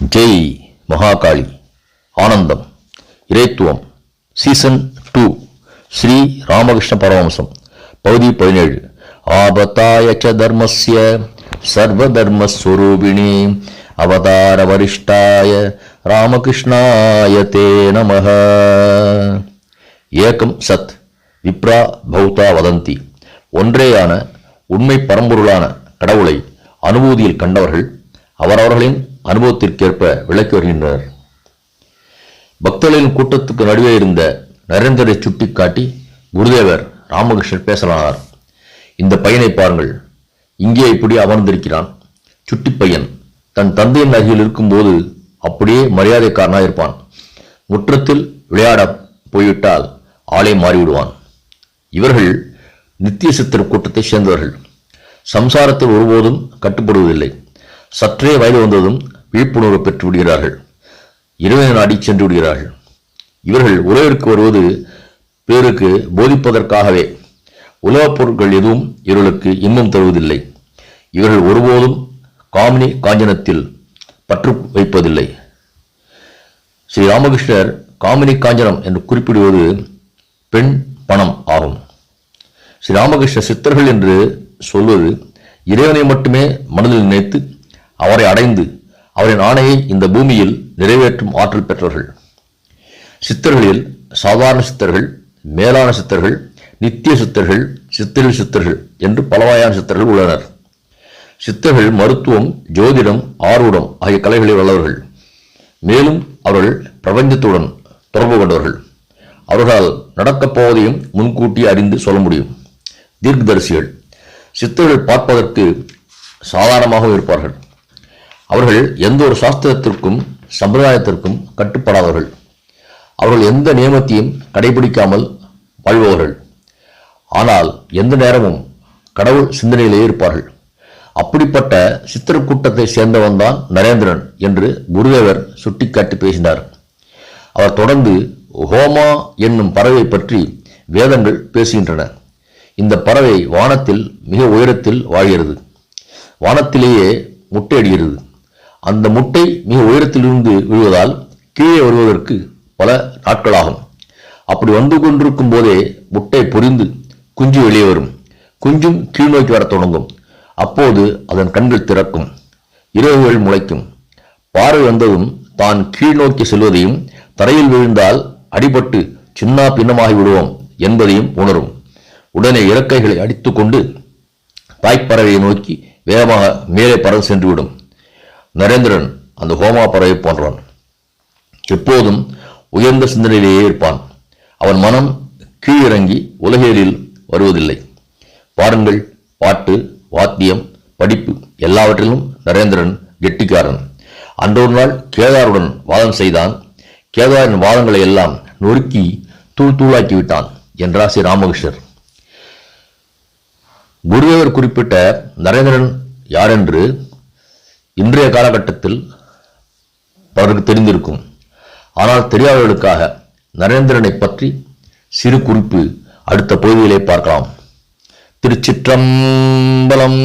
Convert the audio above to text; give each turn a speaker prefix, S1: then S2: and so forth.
S1: ஜெய் மகாகாளி ஆனந்தம் இறைத்துவம் season two Sri Ramakrishna Paramahamsa பகுதி பதினேழு. ஆபத்தாய ச தர்மஸ்ய சர்வதர்மஸ்வரூபிணி அவதார வரிஷ்டாய ராமகிருஷ்ணாய தே நம ஏகம் சத் விப்ரா பௌதா வதந்தி. ஒன்றேயான உண்மை பரம்பொருளான கடவுளை அனுபூதியில் கண்டவர்கள் அவரவர்களின் அனுபவத்திற்கேற்ப விளக்கி வருகின்றனர் பக்தர்களின் கூட்டத்துக்கு நடுவே இருந்த நரேந்தரை சுட்டிக்காட்டி குருதேவர் ராமகிருஷ்ணர் பேசலானார். இந்த பையனை பாருங்கள். இங்கே இப்படி அமர்ந்திருக்கிறான். சுட்டி பையன் தன் தந்தையின் அருகில் இருக்கும்போது அப்படியே மரியாதைக்காரனாக இருப்பான். முற்றத்தில் விளையாட போய்விட்டால் ஆளே மாறிவிடுவான். இவர்கள் நித்திய சித்தர் கூட்டத்தை சேர்ந்தவர்கள். சம்சாரத்தில் ஒருபோதும் கட்டுப்படுவதில்லை. சற்றே வயது வந்ததும் விழிப்புணர்வு பெற்று விடுகிறார்கள் இறைவனை நாடி சென்று விடுகிறார்கள் இவர்கள் உலகிற்கு வருவது பேருக்கு போதிப்பதற்காகவே. உலகப் பொருட்கள் எதுவும் இவர்களுக்கு இன்பம் தருவதில்லை. இவர்கள் ஒருபோதும் காமினி காஞ்சனத்தில் பற்று வைப்பதில்லை. ஸ்ரீ ராமகிருஷ்ணர் காமினி காஞ்சனம் என்று குறிப்பிடுவது பெண் பணம் ஆகும். ஸ்ரீ ராமகிருஷ்ண சித்தர்கள் என்று சொல்வது இறைவனை மட்டுமே மனதில் நினைத்து அவரை அடைந்து அவரின் ஆணையை இந்த பூமியில் நிறைவேற்றும் ஆற்றல் பெற்றவர்கள். சித்தர்களில் சாதாரண சித்தர்கள் மேலான சித்தர்கள் நித்திய சித்தர்கள் சித்தரில் சித்தர்கள் என்று பலவாயான சித்தர்கள் உள்ளனர். சித்தர்கள் மருத்துவம் ஜோதிடம் ஆர்வடம் ஆகிய கலைகளில் வல்லவர்கள். மேலும் அவர்கள் பிரபஞ்சத்துடன் தொடர்பு கொண்டவர்கள். அவர்களால் நடக்கப் போவதையும் முன்கூட்டி அறிந்து சொல்ல முடியும். தீர்க்கதரிசிகள். சித்தர்கள் பார்ப்பதற்கு சாதாரணமாக இருப்பார்கள். அவர்கள் எந்த ஒரு சாஸ்திரத்திற்கும் சம்பிரதாயத்திற்கும் கட்டுப்படாதவர்கள். அவர்கள் எந்த நியமத்தையும் கடைபிடிக்காமல் வாழ்பவர்கள். ஆனால் எந்த நேரமும் கடவுள் சிந்தனையிலேயே இருப்பார்கள். அப்படிப்பட்ட சித்திர கூட்டத்தை சேர்ந்தவன் தான் நரேந்திரன் என்று குருதேவர் சுட்டிக்காட்டி பேசினார். அவர் தொடர்ந்து ஹோமா என்னும் பறவை பற்றி வேதங்கள் பேசுகின்றன. இந்த பறவை வானத்தில் மிக உயரத்தில் வாழ்கிறது. வானத்திலேயே முட்டையிடுகிறது. அந்த முட்டை மிக உயரத்திலிருந்து விழுவதால் கீழே வருவதற்கு பல நாட்களாகும். அப்படி வந்து கொண்டிருக்கும் போதே முட்டை பொரிந்து குஞ்சு வெளியே வரும். குஞ்சும் கீழ்நோக்கி வரத் தொடங்கும். அப்போது அதன் கண்கள் திறக்கும். இறகுகள் முளைக்கும். பார்வை வந்ததும் தான் கீழ்நோக்கி செல்வதையும் தரையில் விழுந்தால் அடிபட்டு சின்னா பின்னமாகி விடுவோம் என்பதையும் உணரும். உடனே இறக்கைகளை அடித்துக்கொண்டு தாய்ப்பறவையை நோக்கி வேகமாக மேலே பறந்து சென்றுவிடும். நரேந்திரன் அந்த ஹோமா பறவை போன்றவன் எப்போதும் உயர்ந்த சிந்தனையிலேயே இருப்பான். அவன் மனம் கீழிறங்கி உலகியலில் வருவதில்லை. பாருங்கள் பாட்டு வாத்தியம் படிப்பு எல்லாவற்றிலும் நரேந்திரன் கெட்டிக்காரன். அன்றொரு நாள் கேதாருடன் வாதம் செய்தான். கேதாரின் வாதங்களை எல்லாம் நொறுக்கி தூள் தூளாக்கி விட்டான் என்றார் ஸ்ரீ ராமகிருஷ்ணர். குருதேவர் குறிப்பிட்ட நரேந்திரன் யாரென்று இன்றைய காலகட்டத்தில் பலருக்கு தெரிந்திருக்கும். ஆனால் தெரியாதவர்களுக்காக நரேந்திரனை பற்றி சிறு குறிப்பு அடுத்த பகுதியிலே பார்க்கலாம். திருச்சிற்றம்பலம்.